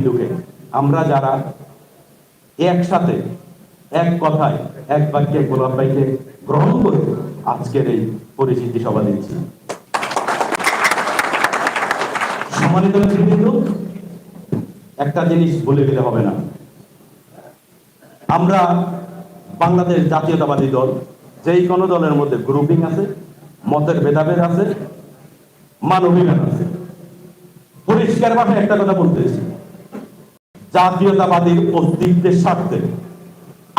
হিন্দুকে আমরা যারা একসাথে, এক কথায়, এক বাক্যে গোলাপ ভাইকে গ্রহণ করে আজকের এই পরিচিতি সভা দিচ্ছি। সম্মানিত একটা জিনিস বলে দিলে হবে না। আমরা বাংলাদেশ জাতীয়তাবাদী দল, যেই কোনো দলের মধ্যে গ্রুপিং আছে, মতের ভেদাভেদ আছে মানবিক আছে। পরিষ্কার ভাবে একটা কথা বলতেছি জাতীয়তাবাদীর অস্তিত্বের স্বার্থে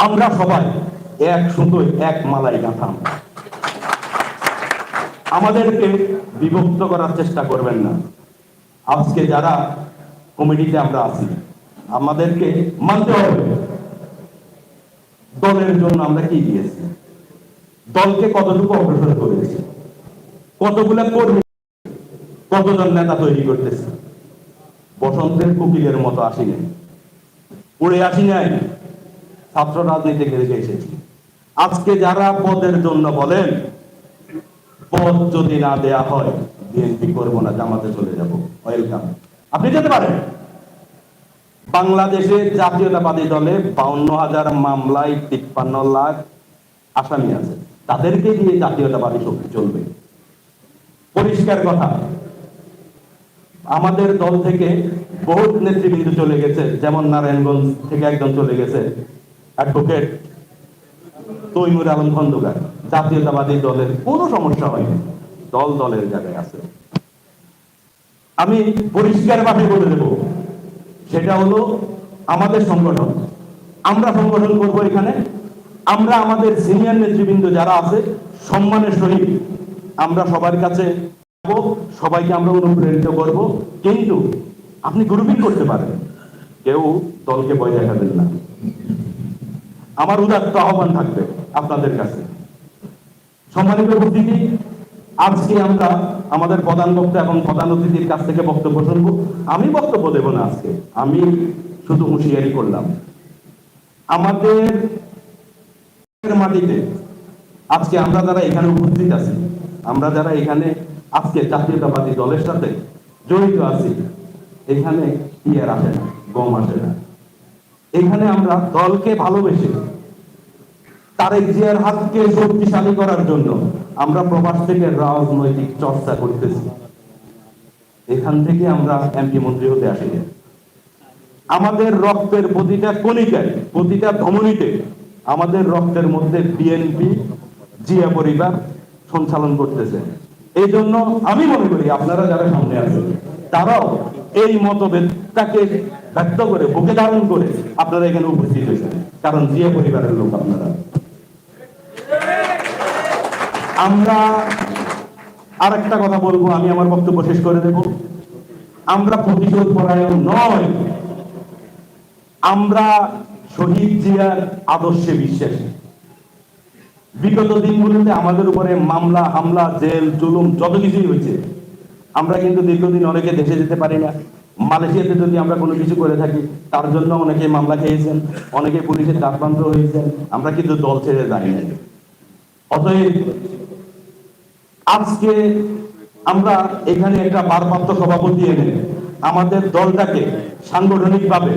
আমরা সবাই এক সুন্দর এক মালাই গাঁথাম। আমাদেরকে বিভক্ত করার চেষ্টা করবেন না। আজকে যারা কমিটিতে আমরা আছি, আমাদেরকে মানতে হবে দলের জন্য আমরা কি দিয়েছি। দলকে কতটুকু অগ্রসর করেছি, কতগুলো কর্মী, কতজন নেতা তৈরি করতেছে, বসন্তের কুকিলের মতো আসি উড়ে আসি নাই। ছাত্র রাজনীতি থেকে এসেছি। আজকে যারা পদের জন্য বলেন, পদ যদি না দেয়া হয়, বিএনপি করব না, জামাতে চলে যাব। ওয়েলকাম আপনি যেতে পারেন। বাংলাদেশে জাতীয়তাবাদী দলে বাউন্ন হাজার মামলায় তিপ্পান্ন লাখ আসামি আছে। তাদেরকে দিয়ে জাতীয়তাবাদী শক্তি চলবে। পরিষ্কার কথা। আমাদের দল থেকে বহুত নেতৃবৃন্দ চলে গেছে, যেমন নারায়ণগঞ্জ থেকে একজন চলে গেছে অ্যাডভোকেট তৈমুর আলম খন্দকার। জাতীয়তাবাদী দলের কোনো সমস্যা হয়নি, দল দলের জায়গায় আছে। আমি পরিষ্কার ভাবে বলে দেব, সেটা হলো আমাদের সংগঠন। আমরা সংগঠন করব এখানে। আমরা আমাদের সিনিয়র নেতৃবৃন্দ যারা আছে, সম্মানের সহিত আমরা সবার কাছে সবাইকে আমরা অনুপ্রেরিত করব। কিন্তু আপনি গ্রুপিং করতে পারেন। কেউ দলকে ভয় দেখাবেন না। আমার উদাত্ত আহ্বান থাকবে আপনাদের কাছে। সম্মানিত উপস্থিতি আজকে আমরা আমাদের প্রধান বক্তা এবং প্রধান অতিথির কাছ থেকে বক্তব্য শুনব। আমি বক্তব্য দেব না আজকে। আমি শুধু হুঁশিয়ারি করলাম। আমাদের মাটিতে আজকে আমরা যারা এখানে উপস্থিত আছি, আমরা যারা এখানে আজকে জাতীয়তাবাদী দলের সাথে জড়িত আছি। এখানে ইয়ার আসে না, গম আসে না। এখানে আমরা দলকে ভালোবেসে তারেক জিয়ার হাতকে শক্তিশালী করার জন্য আমরা প্রবাস থেকে রাজনৈতিক চর্চা করতেছি। এখান থেকে আমরা এমপি মন্ত্রী হতে আসি আমাদের রক্তের প্রতিটা কণিকায়, প্রতিটা ধমনীতে আমাদের রক্তের মধ্যে বিএনপি, জিয়া পরিবার সঞ্চালন করতেছে। এই জন্য আমি মনে করি আপনারা যারা সামনে আছেন, তারাও এই মতভেদটাকে ব্যক্ত করে, বুকে ধারণ করে আপনারা এখানে উপস্থিত হয়েছেন। কারণ জিয়া পরিবারের লোক আপনারা। আমরা আর একটা কথা বলব, আমি আমার বক্তব্য শেষ করে দেব। আমরা প্রতিশোধ পরায়ণ নয়। আমরা শহীদ জিয়ার আদর্শে বিশ্বাসী। বিগত দিনগুলোতে আমাদের উপরে মামলা, হামলা, জেল, জুলুম, যত কিছুই হয়েছে, আমরা কিন্তু দীর্ঘদিন অনেকে দেশে যেতে পারি না। মালয়েশিয়াতে যদি আমরা কোনো কিছু করে থাকি, তার জন্য অনেকে মামলা খেয়েছেন, অনেকে পুলিশের চাকরান্ত হয়েছেন, আমরা কিন্তু দল ছেড়ে যাই না অতএব, আজকে আমরা এখানে একটা ভারপ্রাপ্ত সভাপতি এনে আমাদের দলটাকে সাংগঠনিকভাবে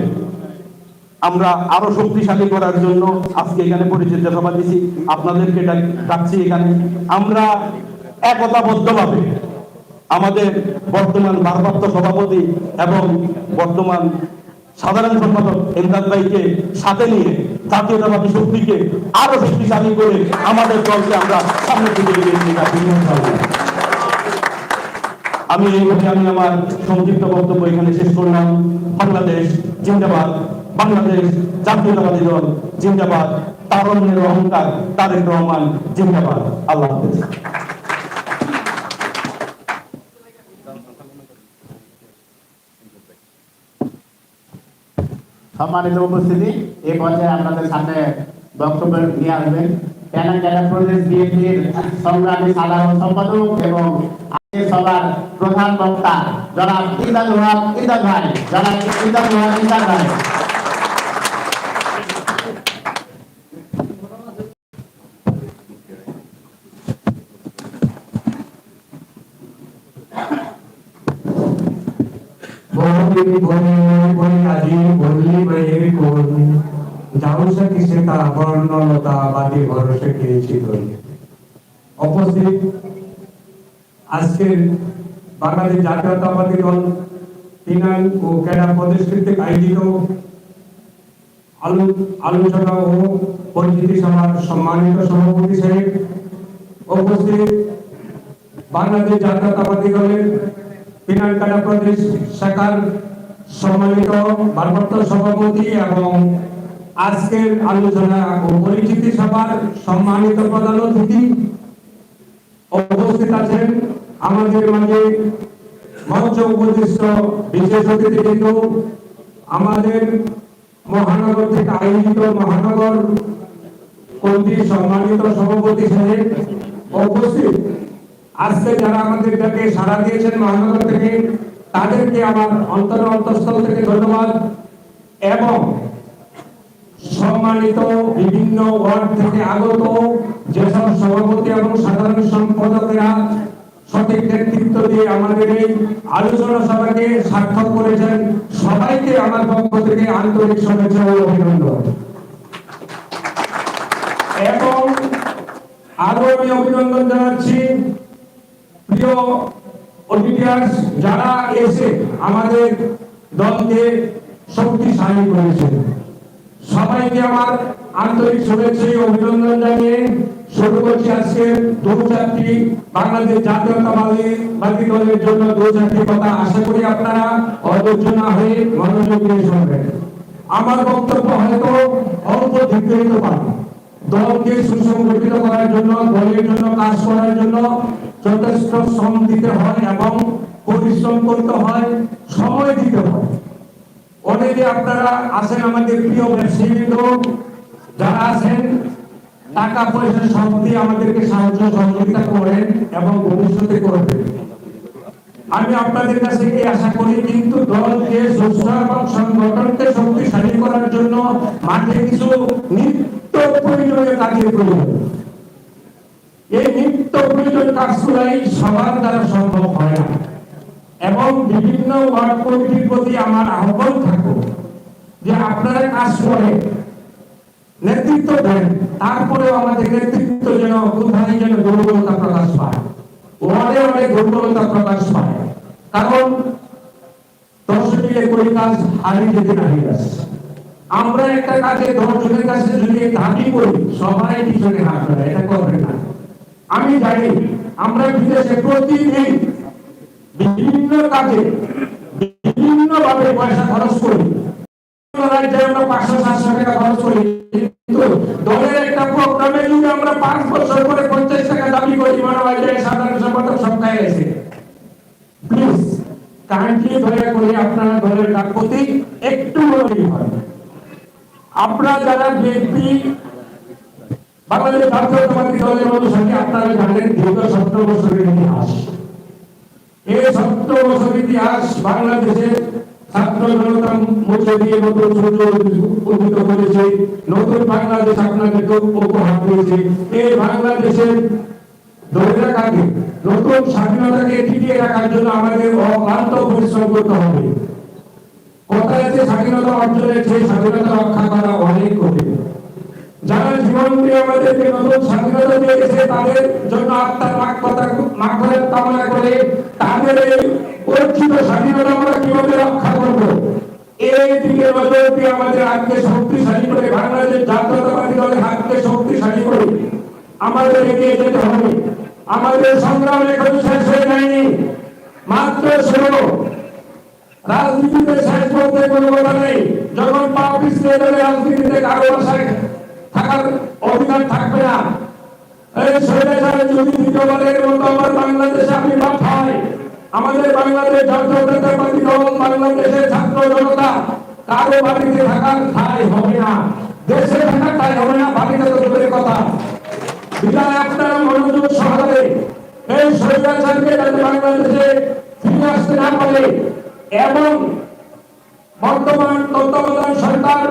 আমরা আরও শক্তিশালী করার জন্য আজকে এখানে পরিচিত সভা দিছি। আপনাদেরকে ডাক- ডাকছি এখানে। আমরা একতাবদ্ধভাবে আমাদের বর্তমান ভারপ্রাপ্ত সভাপতি এবং বর্তমান সাধারণ সম্পাদক ইমরান ভাইকে সাথে নিয়ে জাতীয়তাবাদী শক্তিকে আরও শক্তিশালী করে আমাদের দলকে আমরা সামনের দিকে। আমি এই আমি আমার সংক্ষিপ্ত বক্তব্য এখানে শেষ করলাম। বাংলাদেশ জিন্দাবাদ। বাংলাদেশ জাতীয়তাবাদী দল, জিন্দাবাদ, তারুণ্যের অহংকার, তারেক রহমান, জিন্দাবাদ। আল্লাহ হাফেজ। সম্মানিত উপস্থিতি এই পর্যায়ে আপনাদের সামনে বক্তব্য নিয়ে আসবেন। জেলা প্রদেশ বিএনপির সংগ্রামী সাধারণ সম্পাদক এবং সভার প্রধান বক্তা জনাব ইদাল হক ইদাল ভাই। জনাব ইদাল হক ইদাল ভাই। देवी कोणी कोणी आधी बोलली बहिरी कोणी যাও সাকি সেতা বর্ণলতা বাদে ভরসে পেয়েছি ধরি উপস্থিত আজকের বাঙালি জাতীয়তাবাদী দল তিনাল ও ক্যাডা প্রদেশ কর্তৃক আয়োজিত আলোচনা ও পরিচিতি সভার সম্মানিত সভাপতি সাহেব। উপস্থিত বাংলাদেশ জাতীয়তাবাদী দলের পিনালকাটা প্রদেশ শাখার সম্মানিত ভারপ্রাপ্ত সভাপতি এবং আজকের আলোচনা ও পরিচিতি সভার সম্মানিত প্রধান অতিথি উপস্থিত আছেন আমাদের মাঝে মঞ্চ উপদিষ্ট বিশেষ অতিথি কিন্তু আমাদের মহানগর থেকে আয়োজিত মহানগর কর্তৃক সম্মানিত সভাপতি সাহেব উপস্থিত। আজকে যারা আমাদের ডাকে সাড়া দিয়েছেন মহানগর থেকে, তাদেরকে আমার অন্তর অন্তঃস্থল থেকে ধন্যবাদ। এবং সম্মানিত বিভিন্ন ওয়ার্ড থেকে আগত যেসব সভাপতি এবং সাধারণ সম্পাদকেরা সঠিক নেতৃত্ব দিয়ে আমাদের এই আলোচনা সভাকে সার্থক করেছেন, সবাইকে আমার পক্ষ থেকে আন্তরিক শুভেচ্ছা ও অভিনন্দন। এবং আরও আমি অভিনন্দন জানাচ্ছি অডিটার্স যারা এসে আমাদের দলকে শক্তিশালী করেছে সবাইকে আমার আন্তরিক শুভেচ্ছা অভিনন্দন জানিয়ে শুরু করছি আজকে দৌড়যাত্রী বাংলাদেশ জাতীয়তাবাদী বাদী দলের জন্য দৌড়যাত্রী কথা। আশা করি আপনারা অধৈর্য হয়ে মনোযোগ দিয়ে শুনবেন। আমার বক্তব্য হয়তো অল্প দীর্ঘিত পাবে। দলকে সুসংগঠিত করার জন্য, দলের জন্য, কাজ করার জন্য যথেষ্ট শ্রম দিতে হয় এবং পরিশ্রম করতে হয়, সময় দিতে হয়। অনেকে আপনারা আছেন আমাদের প্রিয় ব্যবসায়ী লোক যারা আছেন, টাকা পয়সা সব দিয়ে আমাদেরকে সাহায্য সহযোগিতা করেন এবং ভবিষ্যতে করবেন আমি আপনাদের কাছে কি আশা করি, কিন্তু দলকে সুস্থ এবং সংগঠনকে শক্তিশালী করার জন্য মাঠে কিছু হয় না। নেতৃত্ব দেন, তারপরেও আমাদের নেতৃত্ব যেন যেন দুর্বলতা প্রকাশ পায়। ওয়ার্ডে অনেক দুর্বলতা কারণ দশ মিলে করি কাজ হারিয়ে যেতে হারিয়ে আসে আমরা একটা কাজে দর্শকের কাছে যদি দাবি করি, সবাই পিছনে হাত ধরে এটা করবে না। আমি জানি, আমরা বিদেশে প্রতিদিন বিভিন্ন কাজে বিভিন্ন ভাবে পয়সা খরচ করি। আমরা পাঁচশো, সাতশো টাকা খরচ করি কিন্তু দলের একটা প্রোগ্রামে যদি আমরা পাঁচ বছর পরে পঞ্চাশ টাকা দাবি করি মনে হয় যে সাধারণ সম্পাদক সপ্তাহে এসে প্লিজ কাইন্ডলি দয়া করে আপনারা দলের কাজ প্রতি একটু মনোযোগী হয় আপনারা যারা বিএনপি বাংলাদেশ জাতীয়তাবাদী দলের অনুসারী আপনারা জানেন দীর্ঘ সত্তর বছরের ইতিহাস। এই সত্তর বছর ইতিহাস বাংলাদেশের ছাত্র দিয়ে নতুন সূর্য করেছে নতুন বাংলাদেশ আপনাদেরকে উপহার দিয়েছে। এই বাংলাদেশের ধরে রাখাকে নতুন স্বাধীনতাকে টিকিয়ে রাখার জন্য আমাদের অক্লান্ত পরিশ্রম করতে হবে। কথা আছে স্বাধীনতা অর্জনের সেই স্বাধীনতা রক্ষা করা অনেক কঠিন। যারা জীবন দিয়ে আমাদেরকে নতুন স্বাধীনতা দিয়েছে তাদের জন্য আত্মার মাগ কথা মাগফিরাত কামনা করে তাদের এই অর্জিত স্বাধীনতা আমরা কীভাবে রক্ষা করব? এই দিকে নজর দিয়ে আমাদের হাতকে শক্তিশালী করে বাংলাদেশ জাতীয়তাবাদী দলের হাতকে শক্তিশালী করে আমাদের এগিয়ে যেতে হবে। আমাদের সংগ্রাম এখন শেষ হয়ে যায়নি। মাত্র শুরু রাজনীতিতে শেষ বলতে কোনো কথা নেই। যখন পা পিছলে দেবে রাজনীতিতে কারও থাকার অধিকার থাকবে না। এই স্বৈরাচারে যদি আমার বাংলাদেশে আবির্ভাব হয়, আমাদের বাংলাদেশ জাতীয়তাবাদী দল বাংলাদেশের ছাত্র জনতা কারও বাড়িতে থাকার ঠাই হবে না। দেশে থাকার তো দূরের কথা। বিধায় আপনারা মনোযোগ সহকারে এই স্বৈরাচারকে যাতে বাংলাদেশে ফিরে আসতে না পারে এবং বর্তমান তত্ত্বাবধান সরকার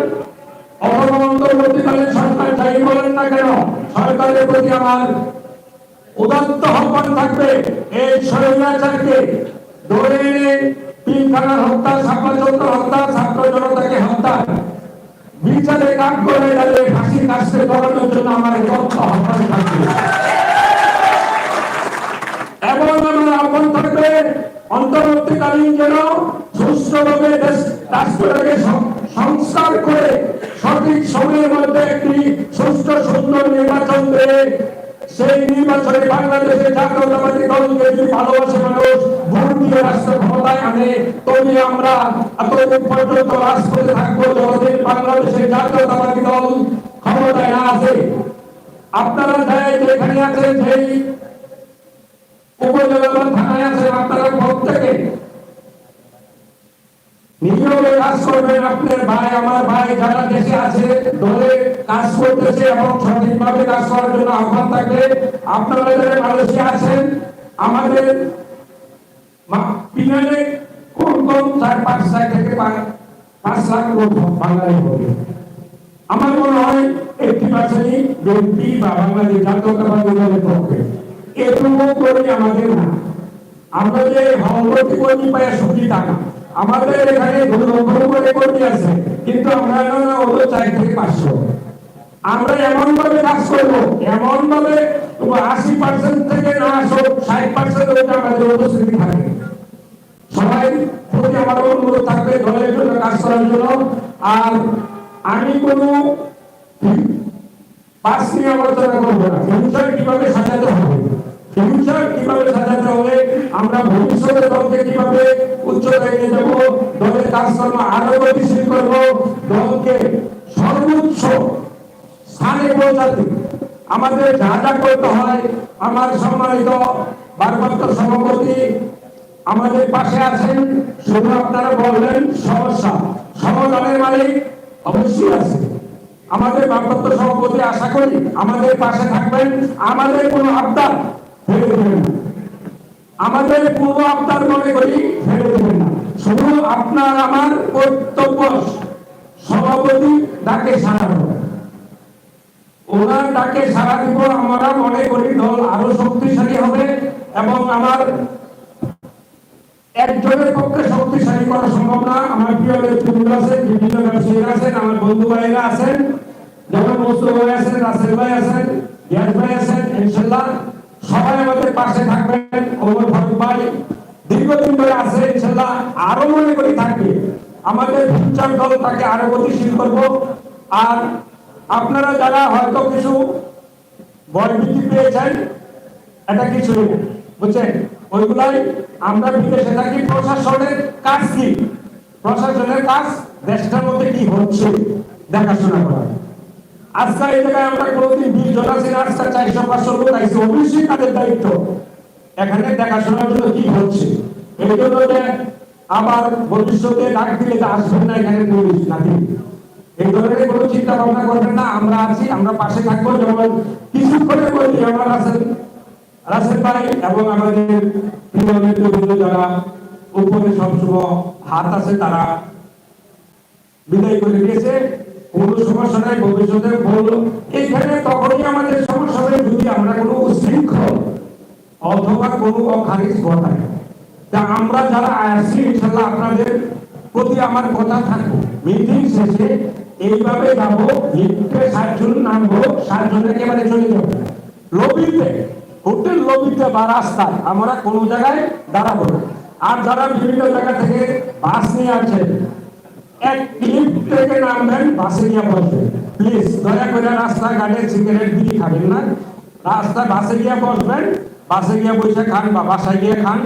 অথবা সরকার যাই বলেন না কেন, সরকারের প্রতি আমার উদাত্ত আহ্বান থাকবে। এই স্বৈরাচারকে ধরে এনে পিলখানার হত্যা চত্বর হত্যা, ছাত্র জনতাকে হত্যা, বিচারে কাজ করে গেলে ফাঁসির কাছে করানোর জন্য আমার তথ্য আহ্বান থাকবে। এবং আমার আহ্বান থাকবে অন্তর্বর্তীকালীন যেন সুস্থভাবে রাষ্ট্রটাকে সংস্কার করে সঠিক সময়ের মধ্যে একটি সুস্থ, সুন্দর নির্বাচন দিয়ে। সেই নির্বাচনে বাংলাদেশের জাতীয়তাবাদী দলকে যদি ভালোবাসে মানুষ, ভোট দিয়ে রাষ্ট্র ক্ষমতায় আনে, তবে আমরা এতদিন পর্যন্ত রাষ্ট্রে থাকব যতদিন বাংলাদেশের জাতীয়তাবাদী দল ক্ষমতায় না আছে আপনারা যেখানে আছেন, সেই উপজেলা থানায় আছেন আপনারা করবেন আপনার ভাই, আমার ভাই যারা দেশে আছে, দলে কাজ করতেছে এবং সঠিকভাবে কাজ করার জন্য আহ্বান থাকবে। আপনারা যারা মালয়েশিয়া আছেন, আমাদের পিনারে কম কম চার পাঁচ লাখ থেকে পাঁচ লাখ লোক বাঙালি হবে। আমার মনে হয় এইটি পার্সেন্টই বিএনপি বা বাংলাদেশ জাতীয়তাবাদী দলের পক্ষে। এটুকু করে আমাদের না। আমরা যে ভঙ্গতি কর্মী পাই সুখী টাকা আমাদের এখানে করে কর্মী আছে, কিন্তু আমরা হলো চার থেকে পাঁচশো। আমরা এমন ভাবে কাজ করব এমন ভাবে আশি পার্সেন্ট থেকে না আসো, ষাট পার্সেন্ট আমাদের উপস্থিতি থাকে। সবাই প্রতি আমার অনুরোধ থাকবে দলের জন্য, কাজ করার জন্য। আর আমি কোনো পাস নিয়ে আলোচনা করব না ফিউচার কীভাবে সাজাতে হবে? ফিউচার কীভাবে সাজাতে হবে, আমরা ভবিষ্যতে দলকে কীভাবে উচ্চতায় নিয়ে যাব দলের কাজকর্ম আরও গতিশীল করব, দলকে সর্বোচ্চ স্থানে পৌঁছাতে আমাদের যা যা করতে হয়, আমার সম্মানিত ভারপ্রাপ্ত সভাপতি আমাদের পাশে আছেন, শুধু আপনারা বললেন সমস্যা সমাধানের মালিক অবশ্যই আছে। আমাদের ভারপ্রাপ্ত সভাপতি আশা করি আমাদের পাশে থাকবেন, আমাদের কোনো আবদার আমাদের পূর্ব আবদার মনে করি শুধু আপনার আমার কর্তব্য, সভাপতি ডাকে সারা ওনার ডাকে সারা দিব আমরা মনে করি দল আরও শক্তিশালী হবে এবং আমার একজনের পক্ষে শক্তিশালী করা সম্ভব না। আমার প্রিয় ব্যক্তিবৃন্দ আছেন, বিভিন্ন ব্যবসায়ীরা আছেন, আমার বন্ধু ভাইরা আছেন, যেমন মস্তু ভাই আছেন, রাসেল ভাই আছেন ইয়াস ভাই আছেন, ইনশাল্লাহ সবাই আমাদের পাশে থাকবেন ওমর ফারুক ভাই। দীর্ঘদিন ধরে আছে, ইনশাল্লাহ আরও মনে করি থাকবে। আমাদের ফিউচার দল তাকে আরও গতিশীল করব। আর আপনারা যারা হয়তো কিছু বয়বৃদ্ধি পেয়েছেন, এটা কিছু বুঝছেন? ওইগুলাই আমরা বিদেশে থাকি, প্রশাসনের কাজ কি? প্রশাসনের কাজ দেশটার মধ্যে কি হচ্ছে? দেখাশোনা করা। আজকাল জায়গায় আমরা কোনোদিন বিশ জন আছি আজকাল চারশো, পাঁচশো লোক আইসি অবশ্যই তাদের দায়িত্ব। এখানে দেখাশোনার জন্য কি হচ্ছে? এই জন্য যে আবার ভবিষ্যতে ডাক দিলে যে আসবেন না এখানে পুলিশ নাকি এই ধরনের কোনো চিন্তা ভাবনা করবেন না, আমরা আছি, আমরা পাশে থাকব, যেমন কিছুক্ষণের মধ্যে আমার আছেন রাসেল ভাই এবং আমাদের প্রিয় নেতৃবৃন্দ যারা উপরে সবসময় হাত আছে, তারা বিদায় করে দিয়েছে। কোন সমস্যা নাই ভবিষ্যতে বলল এইখানে তখনই আমাদের সমস্যা হবে যদি আমরা কোনো উশৃঙ্খল অথবা কোনো অখারিজ ঘটাই, তা আমরা যারা আসছি ইনশাল্লাহ আপনাদের প্রতি আমার কথা থাকব। মিটিং শেষে এইভাবে যাব, লিফটে সাতজন নামবো, সাতজন একেবারে চলে যাব। লবিতে, হোটেল লবিতে বা রাস্তায় আমরা কোনো জায়গায় দাঁড়াবো না। আর যারা বিভিন্ন জায়গা থেকে বাস নিয়ে আছেন এক ক্লিপ থেকে নামবেন, বাসে গিয়ে বসবেন। প্লিজ দয়া করে রাস্তাঘাটে সিগারেট বিড়ি খাবেন না। রাস্তায় বাসে গিয়ে বসবেন, বাসে গিয়ে বসে খান বা বাসায় গিয়ে খান।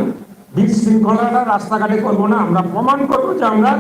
বিশৃঙ্খলাটা রাস্তাঘাটে করব না, আমরা প্রমাণ করব যে আমরা